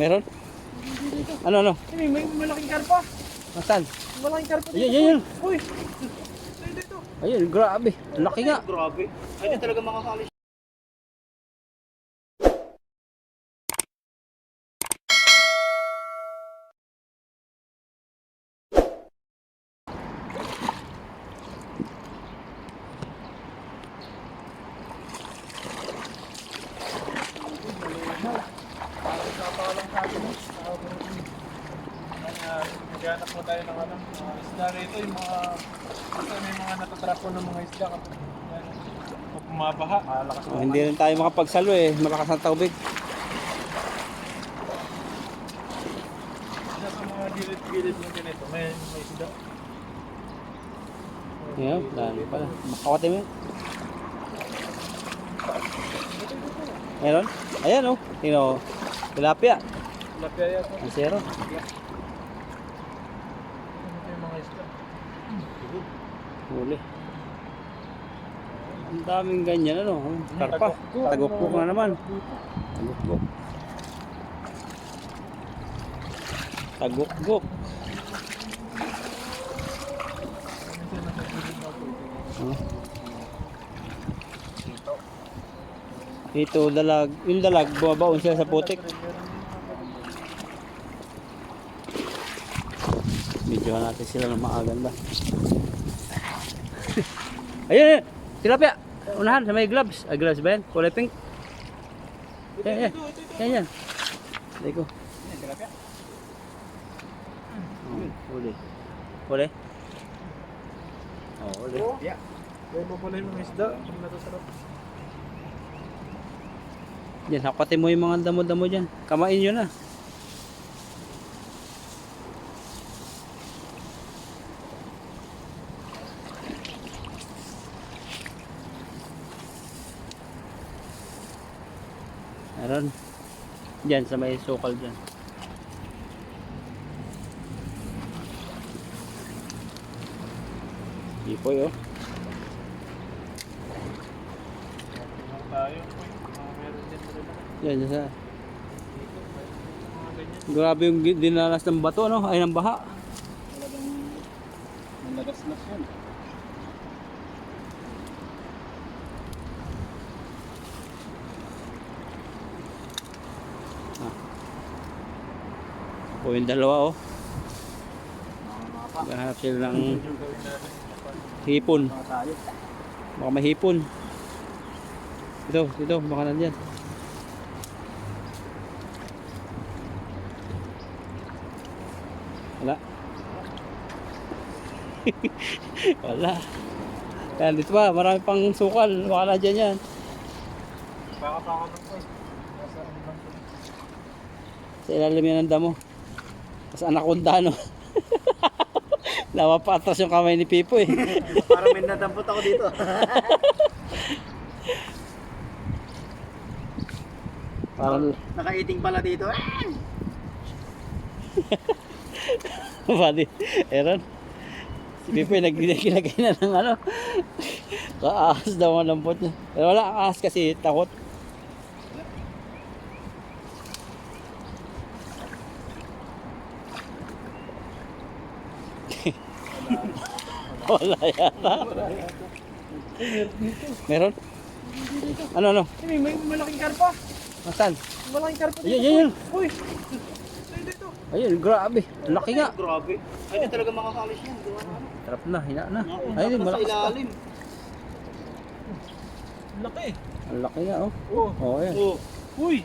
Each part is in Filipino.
Meron? Ano, ano? May, may malaking karpa. Nasaan? Malaking karpa Ayun, ayun, ayun. Uy! Dito, dito. Ayun, grabe. Laki nga. Grabe. Ay, di talaga makakali. Tayo ng ano, mga isda rito, yung mga, kasi may mga natatrap po ng mga isda kapag yan, pag bumabaha, malakas Oh, hindi rin tayo makapagsalo eh. Malakas ang tubig. Isa sa mga gilid-gilid ng ganito, may, may isda. Ayan, dami pala. Makawate mo yun. Meron? Ayan oh. Tingnan oh. Tilapia. Tilapia yata. Ang zero. Ano yung mga isda? Huli. Ang daming ganyan ano. oh. Karpa. Tagokbo na naman. Na po. Oh. Ito dalag, yung dalag bumabaon sila sa putik. Medyo natin sila ng maaganda. Ayun, ayun. Tilapia. Unahan sa may gloves. Ay, gloves ba yan? Kulay pink. Yan, yan. Yan, yan. Dali ko. Tilapia? Oh, huli. Huli? Oh, huli. Oo. Kaya pa pala yung mga isda, pag natasarap. Yan, hapatin mo yung mga damo-damo dyan. Kamain nyo na. Meron. Diyan sa may sukal dyan. Ipoy oh. Yan, sa. Grabe yung dinalas ng bato, no? Ay, ng baha. Talagang malagas-las yan. O yung dalawa, oh. Gahanap sila ng hipon. Baka may hipon. Ito, ito, baka nandyan. Wala. Wala. Yan, dito pa, marami pang sukal. Baka nandyan yan. Baka pa ako. Sa ilalim yan ng damo. Tapos anaconda, no? Nawapatas yung kamay ni Pipo eh. Parang may nadampot ako dito. Parang Nakaiting pala dito. Bali, Aaron. Si Pipoy nagkilagay na ng ano. Kaahas daw ang lambot niya. Pero wala ahas kasi takot. wala yata. Meron? Ano, ano? May, may malaking karpa. Nasaan? Malaking karpa Ayun, ayun, ayun. Uy! Dito, dito. Ayun, grabe. Laki nga. Grabe. Ay, di talaga makakalis yan. Gawa na ano. Trap na, hina na. Ayun, Ayun, malakas pa. Laki. Ang laki nga, oh. Oh. Oh, ayan. Oh. Uy!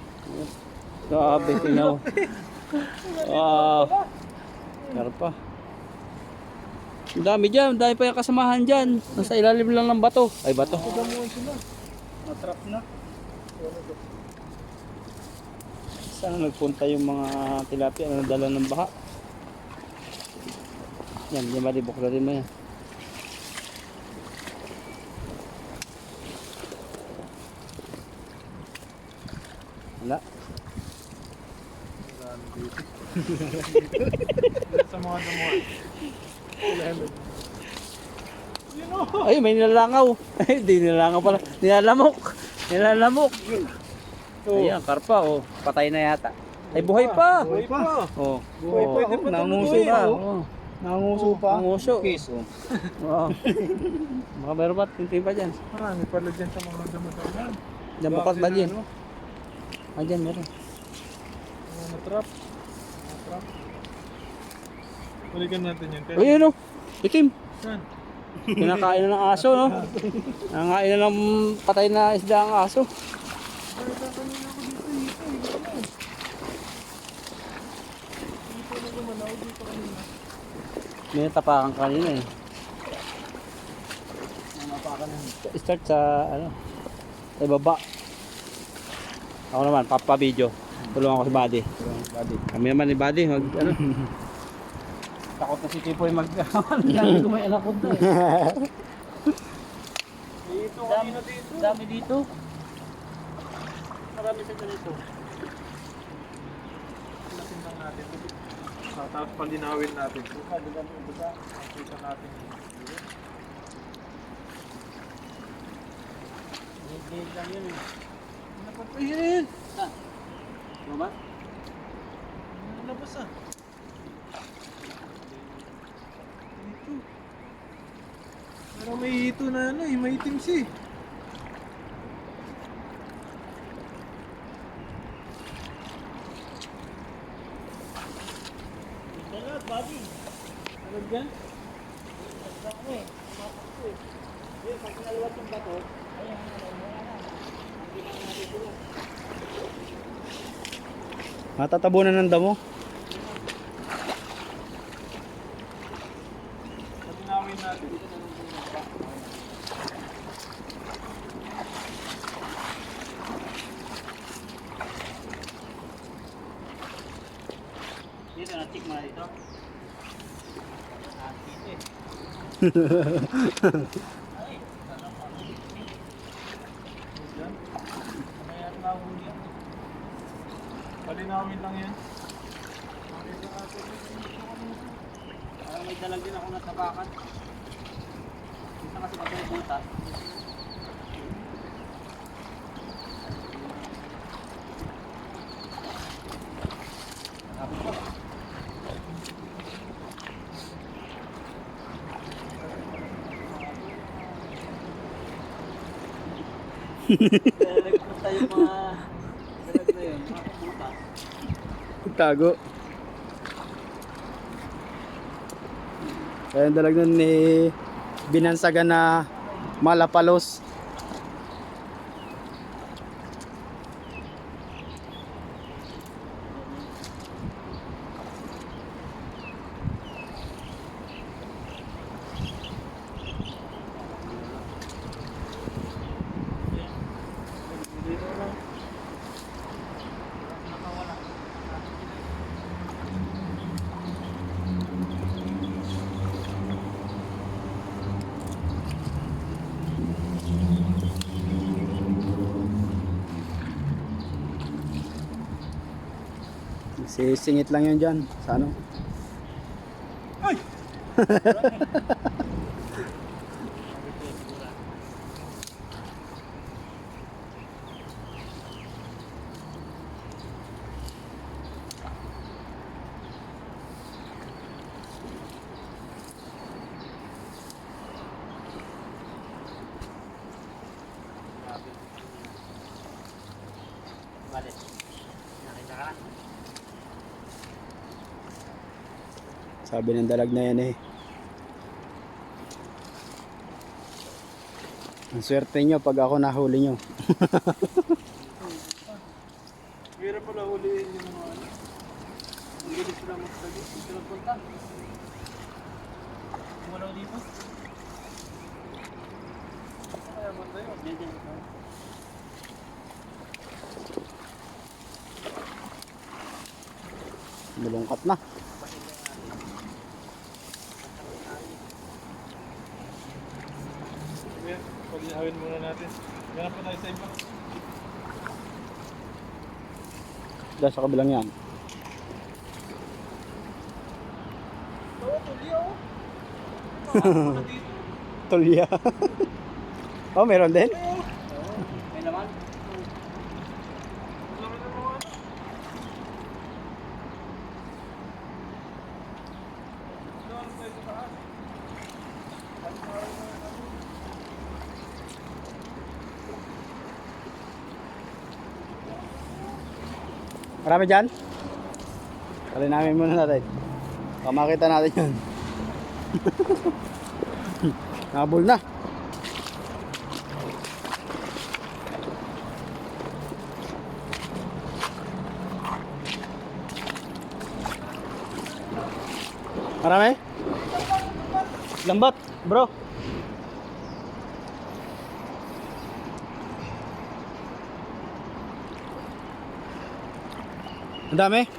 Grabe, tingnan mo. Wow. Karpa. Ang dami dyan, dami pa yung kasamahan dyan. Nasa ilalim lang ng bato. Ay, bato. Matrap na. Saan nagpunta yung mga tilapia na nadala ng baha? Yan, yan malibok na rin mo yan. Wala. Sa mga damuhan. Ay, may nilalangaw. Ay, di nilalangaw pala. Nilalamok. Nilalamok. Oh. Ayan, karpa, oh. Patay na yata. Ay, buhay pa! Buhay pa. Oh. Buhay pa, Oh, hindi pa nanguso pa. oh. Oh. Nanguso pa. Nanguso. Case, oh. Oo. Baka meron pa, pa dyan. Marami pala dyan sa mga damo-damo. Diyan bukas ba dyan? Ah, dyan meron. Mga natrap. Natrap. Balikan natin yan. Uy, ano? Itim. Saan? Kinakain na ng aso, no? Nangain na ng patay na isda ang aso. May natapakan kanina eh. Start sa ano? Sa baba. Ako naman, papa-video. Tulungan ko si Buddy. Buddy. Kami naman ni Buddy, mag ano? Takot na si Kipoy mag Dami ko may anak ko eh. Dito, Dami, dami dito. Marami sa ganito. Lasin lang natin. Ah, Tapos palinawin natin. Buka, diba buka. Nakita natin. Gate lang yun eh. Napatayin! Ano ba? Nalabas ah. Dito. Pero may ito na ano eh, may itim eh. Dalag, buddy. Ano dyan? Pag nalawat yung bato, Matatabunan ng damo. Palinawin natin. dito na check mo na dito. Ah, dito eh. Ay, sarap ako. Dyan. May at mahuli yan. Palinawin lang yan. Parang may dalag din ako na tabakan. Dito kasi may po tayo mga dalag na yun, mga butas. Tago. Kaya ang dalag nun ni binansagan na malapalos. Sisingit lang yun dyan. Sa ano? Balik. Nakita ka? Sabi ng dalag na yan eh. Ang swerte nyo pag ako nahuli nyo. Mahirap pala huliin yung mga ano. Ang bilis sila magtagi. Dito na punta. Wala dito. Kaya yun. Diyan, diyan. Malungkat na. Sige, palinawin muna natin. Ganap pa tayo sa iba. Dahil sa kabilang yan. Oo, tuloy ako. Tulya. oh, meron din? May laman. Wala ka na mga ano. Marami dyan? Tali muna natin. Baka makita natin yun. Nabul na. Marami? Lambat, bro. Ang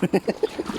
doing it.